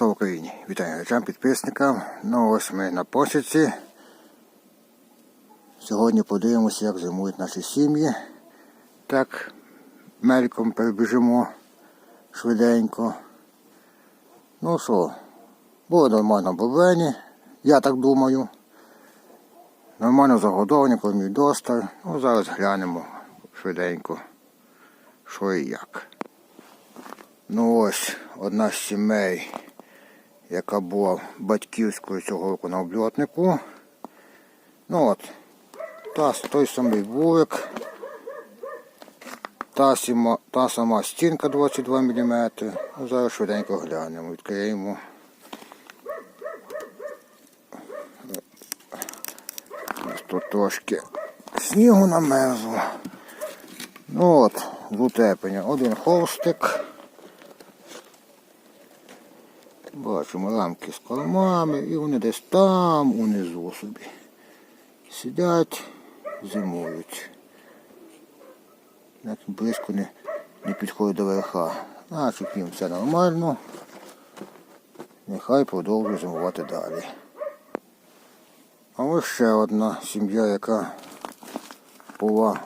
Слава Україні! Вітаю глядачам, підписникам. Ну ось ми на посідці. Сьогодні подивимося, як зимують наші сім'ї. Так, мельком перебіжимо швиденько. Ну що, було нормально бобені, я так думаю. Нормально загодовані, кормів досталь. Ну, зараз глянемо швиденько, що і як. Ну ось одна з сімей, яка була батьківською цього року на обльотнику. Ну от, та, той самий вулик, та, сіма, та сама стінка 22 мм. Ну, зараз швиденько глянемо, відкриємо. Тут трошки снігу намерзло. Ну от, з. Один холстик. Бачимо рамки з кормами і вони десь там унизу собі. Сидять, зимують. Як близько не, не підходить до верха. Значить їм все нормально. Нехай продовжує зимувати далі. А ось ще одна сім'я, яка була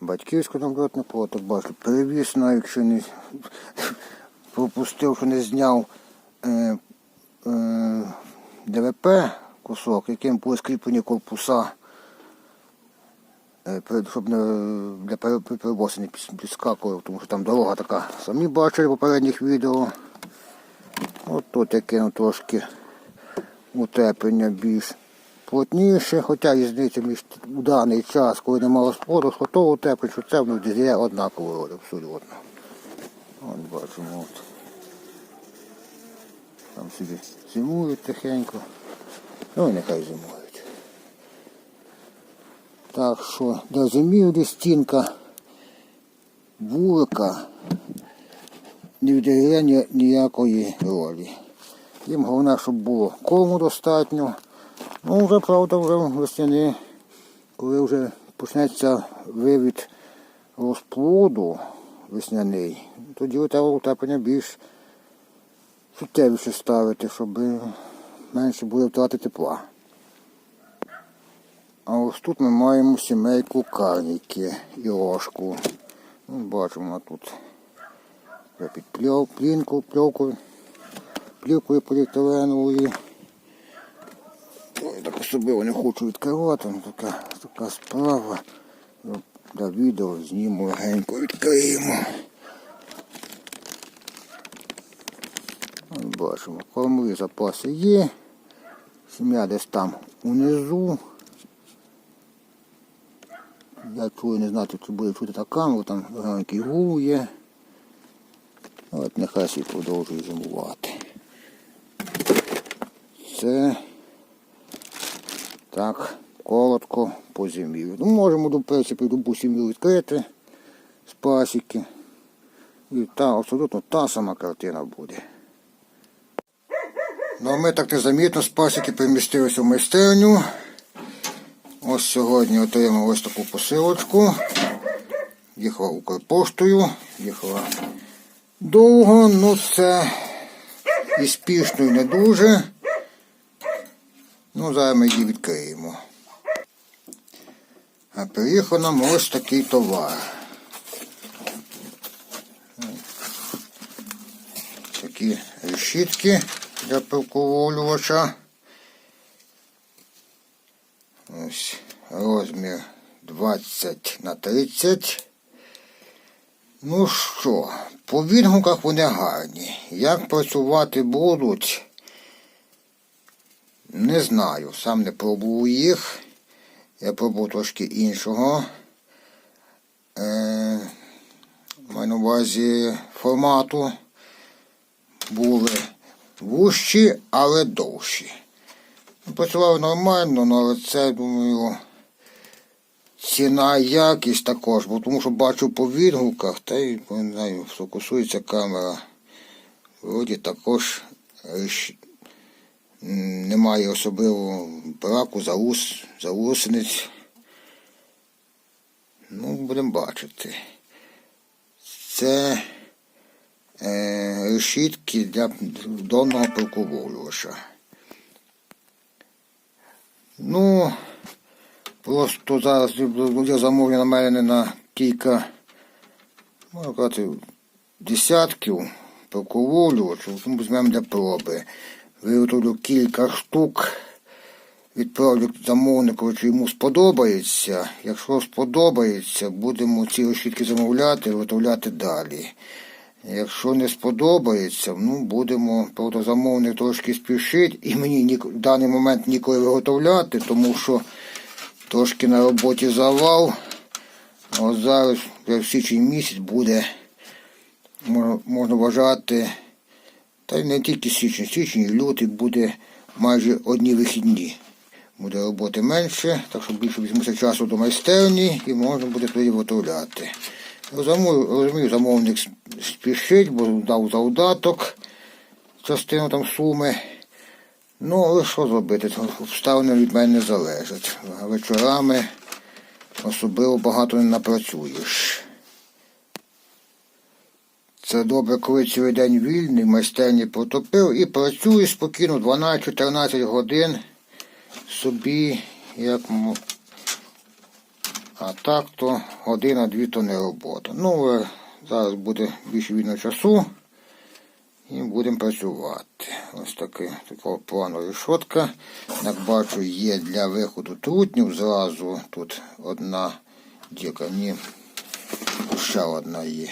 батьківською наблюднику, так бачу, перевіз, навіть якщо не пропустив, що не зняв е, е, ДВП кусок, яким були скріплені корпуса, е, щоб не для пере- не підскакував, тому що там дорога така. Самі бачили в попередніх відео. От тут я кинув трошки утеплення більш плотніше, хоча різниця між у даний час, коли немало спору, що то утеплення, що це воно дізає однаково роду, абсолютно. От бачимо. От. Там собі зимують тихенько. Ну і нехай зимують. Так що для зимівлі стінка вулика не відіграє ніякої ролі. Їм головне, щоб було корму достатньо. Ну вже правда вже весняни, коли вже почнеться вивід розплоду весняний, тоді треба утеплення більш суттєвіше ставити, щоб менше буде втрати тепла. А ось тут ми маємо сімейку карніки і ложку. Ну, бачимо тут вже під пльов, плінку, пльовкою, плівкою поліетиленовою. Так особливо не хочу відкривати, ну, така, така справа. Для відео зніму легенько відкриємо. Бачимо, кормові запаси є. Сім'я десь там унизу. Я чую, не знаю, чи буде чути та камеру, там легенький гул є. От нехай собі продовжує зимувати. Це так коротко по зимі. Ну, можемо до принципі любу сім'ю відкрити з пасіки. І та абсолютно та сама картина буде. Ну, а ми так незамітно з пасіки перемістилися в майстерню. Ось сьогодні отримав ось таку посилочку. Їхала Укрпоштою, їхала довго, ну це і спішно, і не дуже. Ну, зараз ми її відкриємо. А приїхав нам ось такий товар. Такі решітки для пилковолювача. Ось розмір 20 на 30. Ну що, по відгуках вони гарні. Як працювати будуть, не знаю. Сам не пробував їх. Я пробував трошки іншого. Е, маю на увазі формату. Були вущі, але довші. Ну, Працював нормально, ну, але це, думаю, ціна якість також, бо тому що бачу по відгуках, та й не знаю, фокусується камера. Вроді також ріш- немає особливого браку заус, заусениць. Ну, будемо бачити. Це е, решітки для донного пилковолювача. Ну, просто зараз буде замовлення на мене на кілька, можна казати, десятків пилковолювачів, тому візьмемо для проби. Виготовлю кілька штук, відправлю замовнику, чи йому сподобається. Якщо сподобається, будемо ці решітки замовляти, виготовляти далі. Якщо не сподобається, ну будемо, замовник трошки спішить, і мені ні, в даний момент ніколи виготовляти, тому що трошки на роботі завал. А зараз в січень місяць буде, можна, вважати, та й не тільки січень, січень лютий буде майже одні вихідні. Буде роботи менше, так що більше візьмуся часу до майстерні і можна буде тоді виготовляти. Розумію, розумію, замовник спішить, бо дав завдаток, частину там суми. Ну, але що зробити? Обставини від мене не залежать. Вечорами особливо багато не напрацюєш. Це добре, коли цілий день вільний, майстерні протопив і працюю спокійно 12-14 годин собі, як а так то година-дві то не робота. Ну, е, зараз буде більше вільного часу і будемо працювати. Ось таки, такого плану рішотка. Як бачу, є для виходу трутнів. Зразу тут одна дірка, ні, ще одна є.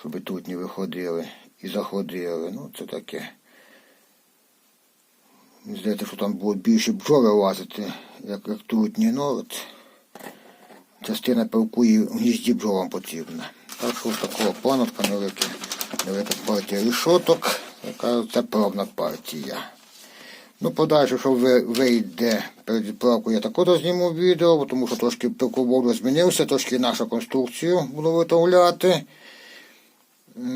Щоб трутні виходили і заходили. Ну, це таке. Здається, що там будуть більше бджоли лазити, як, як трутні. Ну, от, частина пилку і в гнізді бджолам потрібна. Так що ось такого така невелика, невелика партія рішоток, яка це пробна партія. Ну, подальше, що вийде перед відправкою, я також зніму відео, тому що трошки пилководу змінився, трошки нашу конструкцію буду виготовляти.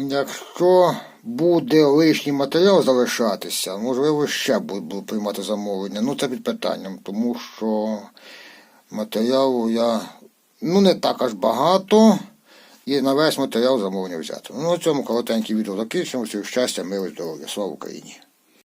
Якщо буде лишній матеріал залишатися, можливо, ще буду приймати замовлення. Ну, це під питанням, тому що матеріалу я ну не так аж багато. І на весь матеріал замовлення взяти. Ну, на цьому коротеньке відео закінчимо. Всім щастя, миру, здоров'я. Слава Україні!